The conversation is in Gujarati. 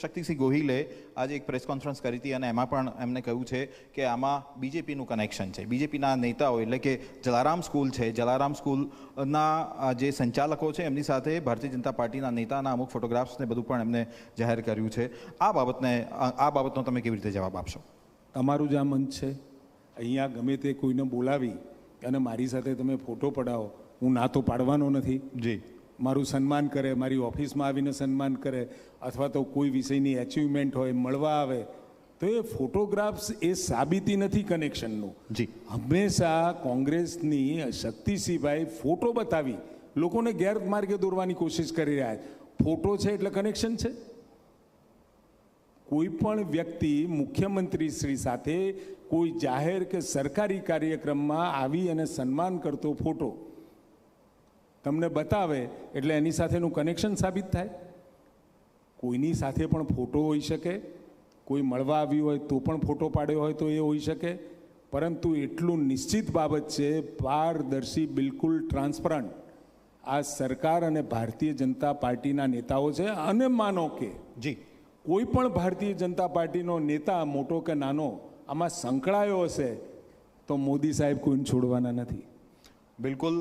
શક્તિસિંહ ગોહિલે આજે એક પ્રેસ કોન્ફરન્સ કરી હતી અને એમાં પણ એમને કહ્યું છે કે આમાં બીજેપીનું કનેક્શન છે. બીજેપીના નેતાઓ એટલે કે જલારામ સ્કૂલ છે. જલારામ સ્કૂલના જે સંચાલકો છે એમની સાથે ભારતીય જનતા પાર્ટીના નેતાના અમુક ફોટોગ્રાફ્સને બધું પણ એમને જાહેર કર્યું છે. આ બાબતને આ આ બાબતનો તમે કેવી રીતે જવાબ આપશો? તમારું જ આ મંચ છે. અહીંયા ગમે તે કોઈને બોલાવી અને મારી સાથે તમે ફોટો પડાવો. હું ના તો પાડવાનો નથી. જી. મારું સન્માન કરે મારી ઓફિસમાં આવીને સન્માન કરે અથવા તો કોઈ વિષયની એચિવમેન્ટ હોય મળવા આવે તો એ ફોટોગ્રાફ્સ એ સાબિતી નથી કનેક્શનનું જી. હંમેશા કોંગ્રેસની શક્તિસિંહભાઈ ફોટો બતાવી લોકોને ગેરમાર્ગે દોરવાની કોશિશ કરી રહ્યા છે. ફોટો છે એટલે કનેક્શન છે? કોઈ પણ વ્યક્તિ મુખ્યમંત્રી શ્રી સાથે કોઈ જાહેર કે સરકારી કાર્યક્રમમાં આવી અને સન્માન કરતો ફોટો તમને બતાવે એટલે એની સાથેનું કનેક્શન સાબિત થાય. કોઈની સાથે પણ ફોટો હોઈ શકે કોઈ મળવા આવ્યું હોય તો પણ ફોટો પાડ્યો હોય તો એ હોઈ શકે પરંતુ એટલું નિશ્ચિત બાબત છે પારદર્શી બિલકુલ ટ્રાન્સપરન્ટ આ સરકાર અને ભારતીય જનતા પાર્ટીના નેતાઓ છે અને માનો કે જી. કોઈ પણ ભારતીય જનતા પાર્ટીનો નેતા મોટો કે નાનો આમાં સંકળાયો હશે તો મોદી સાહેબ કોઈને છોડવાના નથી. બિલકુલ